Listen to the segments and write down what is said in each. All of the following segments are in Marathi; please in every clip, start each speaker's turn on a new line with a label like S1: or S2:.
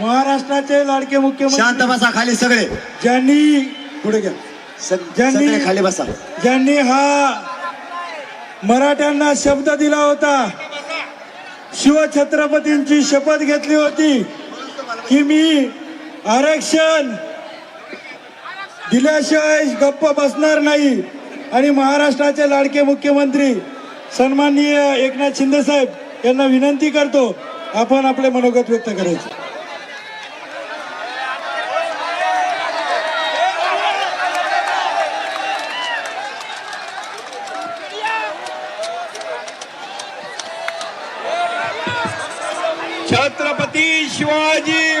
S1: महाराष्ट्राचे लाडके
S2: शांत
S1: मुख्यमंत्री
S2: बसा खाली सगळे.
S1: ज्यांनी पुढे घ्या. ज्यांनी-
S2: सगळे खाली बसा.
S1: ज्यांनी हा मराठ्यांना शब्द दिला होता शिवछत्रपतींची शपथ घेतली होती की मी आरक्षण दिल्याशिवाय गप्प बसणार नाही. आणि महाराष्ट्राचे लाडके मुख्यमंत्री सन्माननीय एकनाथ शिंदे साहेब यांना विनंती करतो आपण आपले मनोगत व्यक्त करायचे
S3: छत्रपती शिवाजी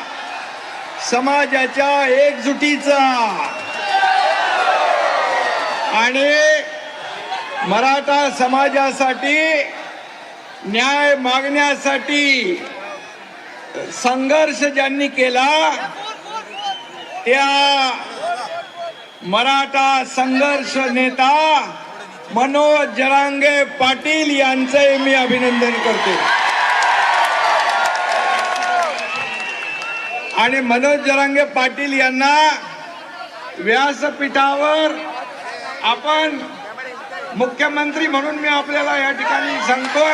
S3: समाजाच्या एकजुटीचा आणि मराठा समाजासाठी न्याय मागण्यासाठी संघर्ष ज्यांनी केला त्या मराठा संघर्ष नेता मनोज जरांगे पाटील यांचंही मी अभिनंदन करते. आणि मनोज जरांगे पाटील यांना व्यासपीठावर आपण मुख्यमंत्री म्हणून मी आपल्याला या ठिकाणी सांगतोय.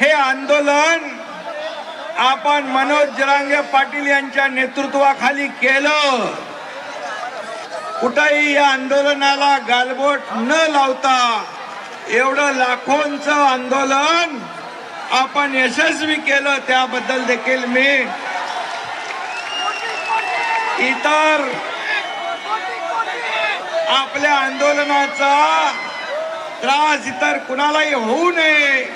S3: हे आंदोलन आपण मनोज जरांगे पाटील यांच्या नेतृत्वाखाली केलं. कुठंही या आंदोलनाला गालबोट न लावता एवढं लाखोंचं आंदोलन आपण यशस्वी केलं त्याबद्दल देखील मी इतर आपल्या आंदोलनाचा त्रास इतर कुणालाही होऊ नये.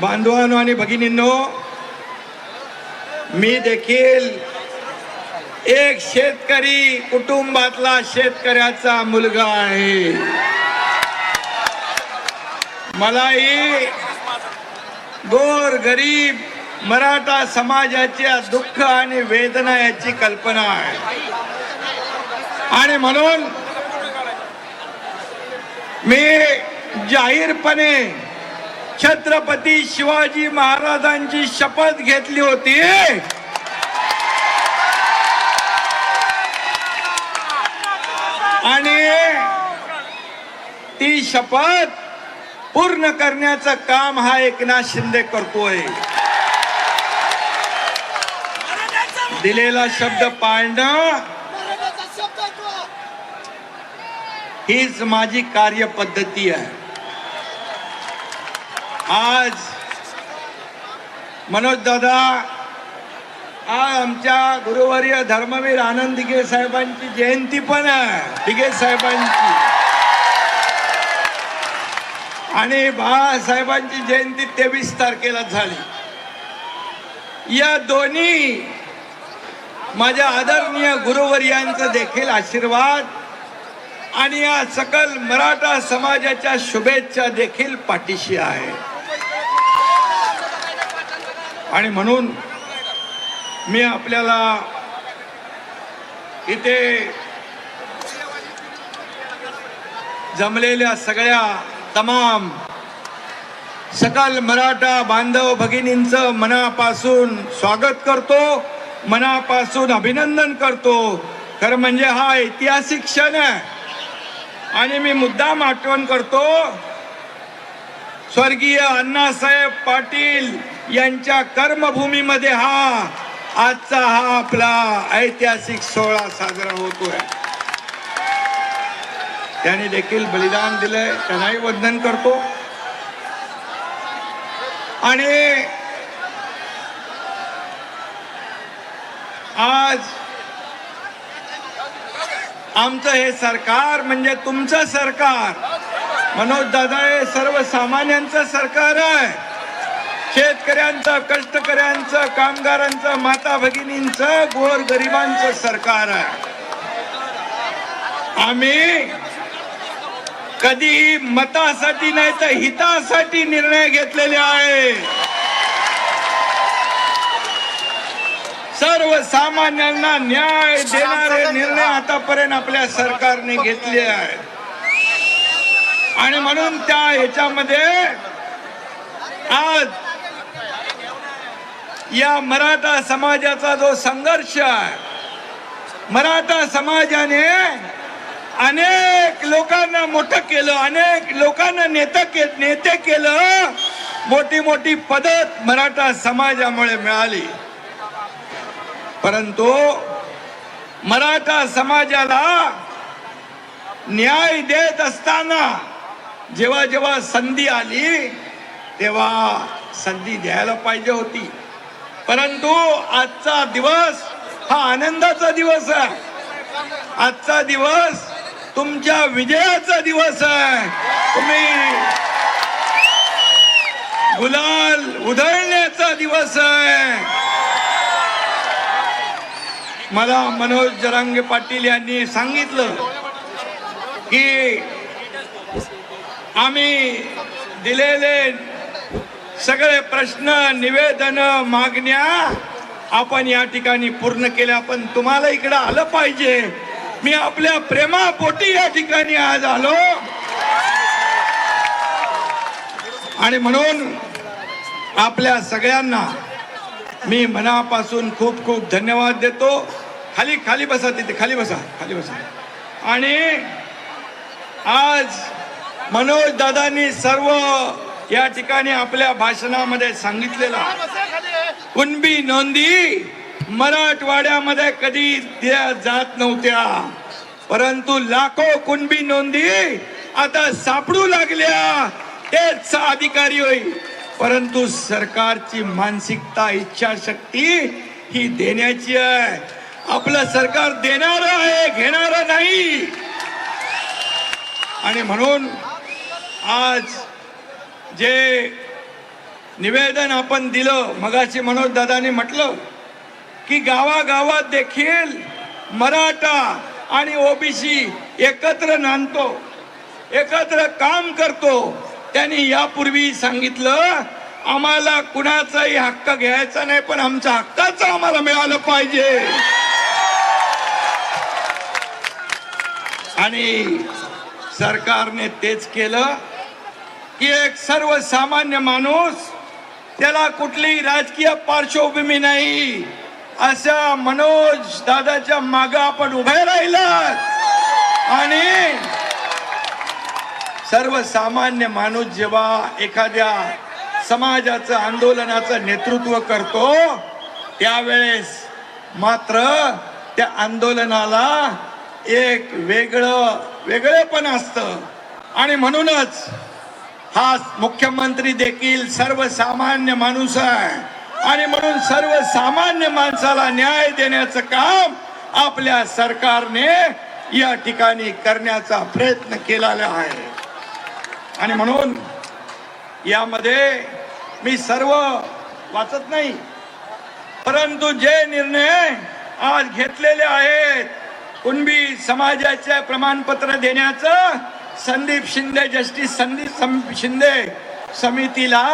S3: बांधवांनो आणि भगिनींनो मी देखील एक शेतकरी कुटुंबातला शेतकऱ्याचा मुलगा आहे. मलाही गोर गरीब मराठा समाजाच्या दुःख आणि वेदना याची कल्पना आहे. आणि म्हणून मी जाहीरपणे छत्रपती शिवाजी महाराजांची शपथ घेतली होती. आणि ती शपथ पूर्ण करण्याचं काम हा एकनाथ शिंदे करतोय. दिलेला शब्द पाळणं हीच माझी कार्यपद्धती आहे. आज मनोज दादा आज आमच्या गुरुवर्य धर्मवीर आनंद दिघे साहेबांची जयंती पण आहे. दिघे साहेबांची. आणि बाळासाहेबांची जयंती तेवीस तारखेला झाली. या दोन्ही माझ्या आदरणीय गुरुवर्यांचं देखील आशीर्वाद आणि या सकल मराठा समाजाच्या शुभेच्छा देखील पाठीशी आहे. आणि म्हणून मी आपल्याला इथे जमलेल्या सगळ्या तमाम सकल मराठा बांधव भगिनींचं मनापासून स्वागत करतो मनापासून अभिनंदन करतो. खरं म्हणजे हा ऐतिहासिक क्षण आहे. आणि मी मुद्दाम आठवण करतो स्वर्गीय अण्णासाहेब पाटील यांच्या कर्मभूमीमध्ये हा आजचा हा आपला ऐतिहासिक सोहळा साजरा होतोय. त्याने देखील बलिदान दिलंय त्यांनाही वंदन करतो. आणि आज आमचं हे सरकार म्हणजे तुमचं सरकार. मनोज दादा हे सर्वसामान्यांचं सरकार आहे. शेतकऱ्यांचं कष्टकऱ्यांचं कामगारांचं माता भगिनींचं गोर गरिबांचं सरकार आहे. आम्ही कधी मतासाठी नाही तर हितासाठी निर्णय घेतलेले आहे. सर्वसामान्यांना न्याय देणारे निर्णय आतापर्यंत आपल्या सरकारने घेतले आहेत. आणि म्हणून त्या ह्याच्यामध्ये आज या मराठा समाजाचा जो संघर्ष आहे मराठा समाजाने अनेक लोकांना मोठं केलं अनेक लोकांना नेता के नेते केलं मोठी मोठी पदत मराठा समाजामुळे मिळाली. परंतु मराठा समाजाला न्याय देत असताना जेव्हा जेव्हा संधी आली तेव्हा संधी द्यायला पाहिजे होती. परंतु आजचा दिवस हा आनंदाचा दिवस आहे. आजचा दिवस तुमच्या विजयाचा दिवस आहे. तुम्ही गुलाल उधळण्याचा दिवस आहे. मला मनोज जरांगे पाटील यांनी सांगितलं की आम्ही दिलेले सगळे प्रश्न निवेदन मागण्या आपण या ठिकाणी पूर्ण केल्या पण तुम्हाला इकडं आलं पाहिजे. मी आपल्या प्रेमापोटी या ठिकाणी आज आलो. आणि म्हणून आपल्या सगळ्यांना मी मनापासून खूप खूप धन्यवाद देतो. खाली खाली बसा तिथे खाली बसा खाली बसा. आणि आज मनोज दादांनी सर्व या ठिकाणी आपल्या भाषणामध्ये सांगितलेला कुणबी नोंदी मराठवाड्यामध्ये कधी दिल्या जात नव्हत्या. परंतु लाखो कुणबी नोंदी आता सापडू लागल्या. तेच अधिकारी होईल परंतु सरकारची मानसिकता इच्छाशक्ती ही देण्याची आहे. आपलं सरकार देणार आहे घेणार नाही. आणि म्हणून आज जे निवेदन आपण दिलं मगाशी मनोज दादानी म्हटलं की गावागावात देखील मराठा आणि ओबीसी एकत्र नांदतो एकत्र काम करतो. त्यांनी यापूर्वी सांगितलं आम्हाला कुणाचाही हक्क घ्यायचा नाही पण आमच्या हक्काचं आम्हाला मिळालं पाहिजे. आणि सरकारने तेच केलं. की एक सर्वसामान्य माणूस त्याला कुठली राजकीय पार्श्वभूमी नाही अशा मनोज दादाच्या माग आपण उभे राहिलात आणि सर्वसामान्य माणूस जेव्हा एखाद्या समाजाचं आंदोलनाचं नेतृत्व करतो त्यावेळेस मात्र त्या आंदोलनाला एक वेगळं वेगळेपण असतं. आणि म्हणूनच हा मुख्यमंत्री देखील सर्वसामान्य माणूस आहे. आणि म्हणून सर्वसामान्य माणसाला न्याय देण्याचं काम आपल्या सरकारने या ठिकाणी करण्याचा प्रयत्न केलेला आहे. आणि म्हणून यामध्ये मी सर्व वाचत नाही परंतु जे निर्णय आज घेतलेले आहेत कुणबी समाजाचे प्रमाणपत्र देण्याचं संदीप शिंदे जस्टिस संदीप शिंदे समितीला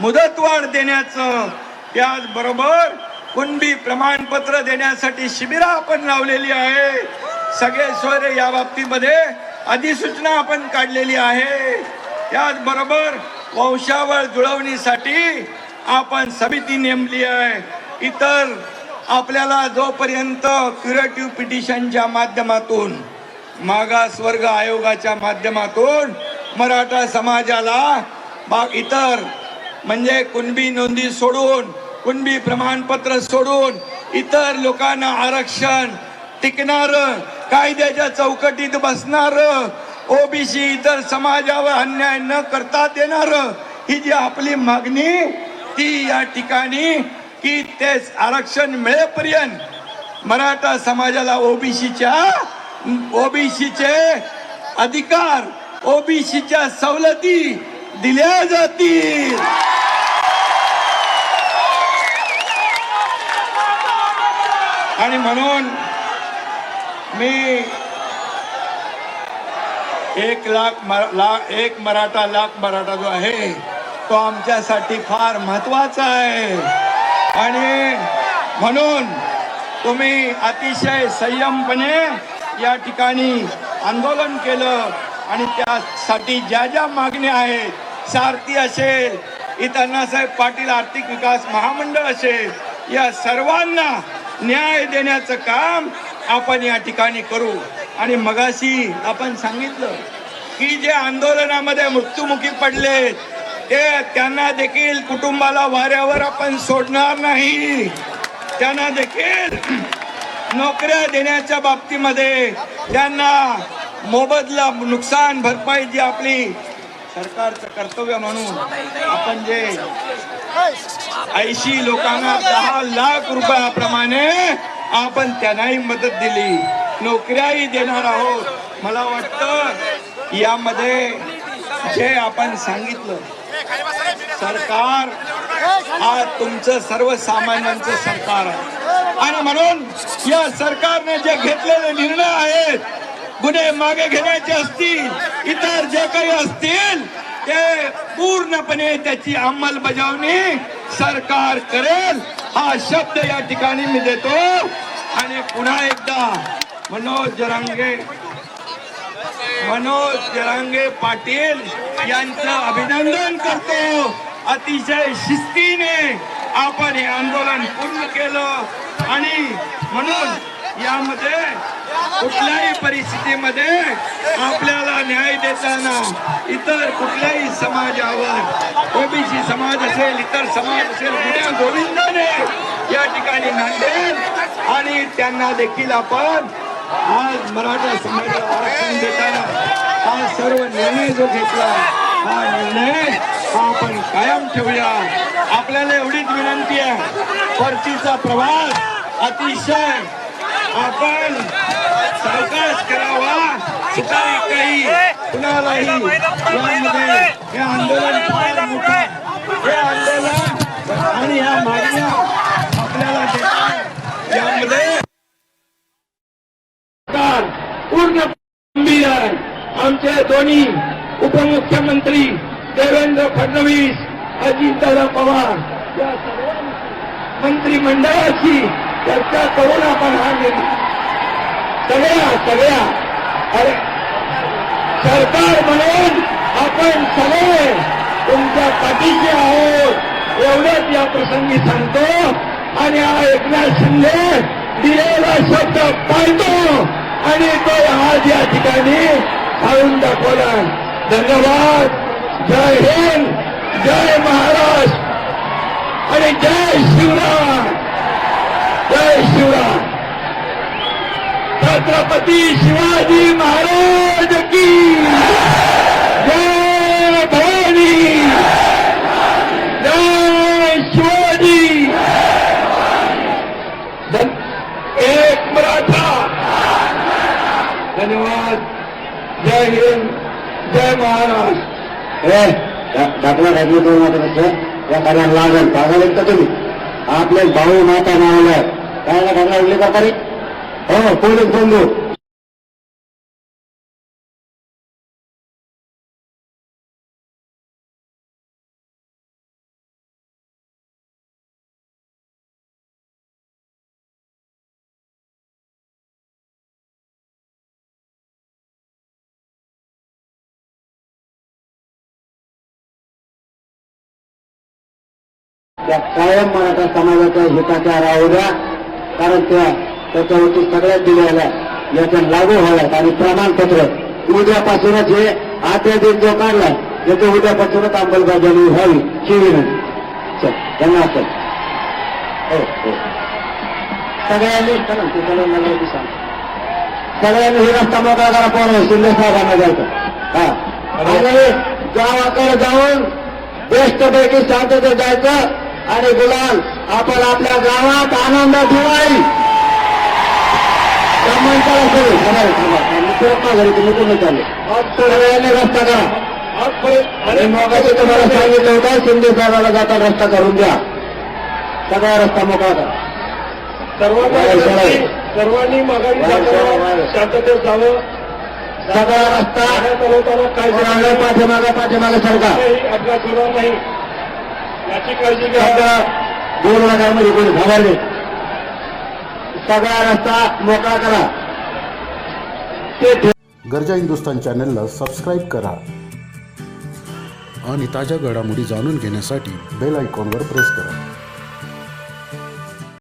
S3: मुदतवाढ देण्याचं त्याचबरोबर कुणबी प्रमाणपत्र देण्यासाठी शिबिरं आपण लावलेली आहे. सगळे स्वर या बाबतीमध्ये अधिसूचना आपण काढलेली आहे. त्याचबरोबर वंशावळ जुळवणीसाठी आपण समिती नेमली आहे. इतर आपल्याला जोपर्यंत क्युरेटिव्ह पिटिशनच्या माध्यमातून मागास वर्ग आयोगाच्या माध्यमातून मराठा समाजाला बा इतर म्हणजे कुणबी नोंदी सोडून कुणबी प्रमाणपत्र सोडून इतर लोकांना आरक्षण टिकणार कायद्याच्या चौकटीत बसणार ओबीसी इतर समाजावर अन्याय न करता देणार ही जी आपली मागणी ती या ठिकाणी की तेच आरक्षण मिळेपर्यंत मराठा समाजाला ओबीसीच्या ओबीसीचे अधिकार ओबीसीच्या सवलती दिल्या जातील. आणि म्हणून मी एक लाख मरा- ला एक मराठा लाख मराठा जो आहे तो आमच्यासाठी फार महत्त्वाचा आहे. आणि म्हणून तुम्ही अतिशय संयमपणे या ठिकाणी आंदोलन केलं आणि त्यासाठी ज्या ज्या मागण्या आहेत सारथी असेल इथं अण्णासाहेब पाटील आर्थिक विकास महामंडळ असेल या सर्वांना न्याय देण्याचं काम आपण या ठिकाणी करू. आणि मगाशी आपण सांगितलं की जे आंदोलनामध्ये मृत्युमुखी पडले ते त्यांना देखील कुटुंबाला वाऱ्यावर आपण सोडणार नाही. त्यांना देखील नोकऱ्या देण्याच्या बाबतीमध्ये त्यांना मोबदला नुकसान भरपाई जी आपली सरकारचं कर्तव्य म्हणून आपण जे ऐंशी लोकांना दहा लाख रुपयाप्रमाणे आपण त्यांनाही मदत दिली. नोकऱ्याही देणार आहोत. मला वाटतं यामध्ये जे आपण सांगितलं सरकार हा तुमचं सर्वसामान्यांचं सरकार आहे. आणि म्हणून या सरकारने जे घेतलेले निर्णय आहेत गुन्हे मागे घेण्याचे असतील इतर जे काही असतील ते पूर्णपणे त्याची अंमलबजावणी सरकार करेल हा शब्द या ठिकाणी मी देतो. आणि पुन्हा एकदा मनोज जरांगे मनोज जरांगे पाटील यांचं अभिनंदन करतो. अतिशय शिस्तीने आपण हे आंदोलन पूर्ण केलं आणि म्हणून यामध्ये कुठल्याही परिस्थितीमध्ये आपल्याला न्याय देताना इतर कुठल्याही समाजावर ओबीसी समाज असेल इतर समाज असेल गुन्ह्या गोविंदाने या ठिकाणी नांदेल आणि त्यांना देखील आपण आज मराठा समाजाला आरक्षण देताना हा सर्व निर्णय जो घेतला हा निर्णय हा आपण कायम ठेवूया. आपल्याला एवढीच विनंती आहे. परतीचा प्रवास अतिशय आपण सावकाश करावा. सुतारी काही कुणालाही यामध्ये हे आंदोलन फार मोठं हे आंदोलन आणि ह्या मागण्या आपल्याला देतात. यामध्ये पूर्ण गंभीर आमचे दोन्ही उपमुख्यमंत्री देवेंद्र फडणवीस अजितदादा पवार या सर्वांची मंत्रिमंडळाची चर्चा करून आपण हा निर्णय सगळ्या सगळ्या अरे सरकार म्हणून आपण सगळे तुमच्या पाठीशी आहोत. एवढंच या प्रसंगी सांगतो आणि हा एकनाथ शिंदे दिलेला शब्द पाळतो आणि तो आज या ठिकाणी सांगून दाखवला. धन्यवाद. जय हिंद जय महाराष्ट्र आणि जय शिवराम जय शिवराम छत्रपती शिवाजी महाराज की जय भवानी जय शिवाजी धन- एक मराठा धन्यवाद जय हिंद जय महाराष्ट्र
S2: ए दाखला घातली दोन वाटेपेक्षा या कार्याला लागेल पागाल का तुम्ही आपले भाऊ माता नावला काय ना घातला उल्लेख करता रे? हो पोलीस बंधू. त्या कायम मराठा समाजाच्या हिताच्या राहुद्या कारण त्या त्याच्यावरती सगळ्यात दिलेल्या याच्या लागू व्हाव्यात आणि प्रमाणपत्र. उद्यापासूनच हे दिन जो काढलाय त्याचं उद्यापासूनच अंमलबजावणी व्हावी ही विनंती धन्यवाद सर हो हो. सगळ्यांनी सगळ्यांना माहिती सांग. सगळ्यांनी ही रस्ता मोकळा करा पोरं शिंदे साहेबांना जायचं. हा. आणि गावाकडे जाऊन बेस्टपैकी शांततेत जायचं. आणि गुलाल आपण आपल्या गावात आनंद दिवाळी ब्राह्मणकडे सगळे थांबा रे, थांबा. मी परत माघारी तुम्ही कुठे चालले सगळ्यांनी रस्ता करा. आणि मग तुम्हाला सांगितलं होतं शिंदे साहेबाला जाता रस्ता करून द्या. सगळा रस्ता मोकळा करा.
S3: सर्वांनी सर्वांनी शांततेत जावं.
S2: सगळा रस्ता
S3: काय
S2: मागे पाठीमागे पाठीमागे सरका.
S3: अपघात होणार नाही. याची काळजी घ्या.
S2: सगळं दोन लाखांमध्ये कोणी घाबरले सगळा रस्ता मोकळा करा. ते ठेव-
S4: गरजा हिंदुस्तान चॅनलला सबस्क्राईब करा. आणि ताज्या घडामोडी जाणून घेण्यासाठी बेल आयकॉनवर प्रेस करा.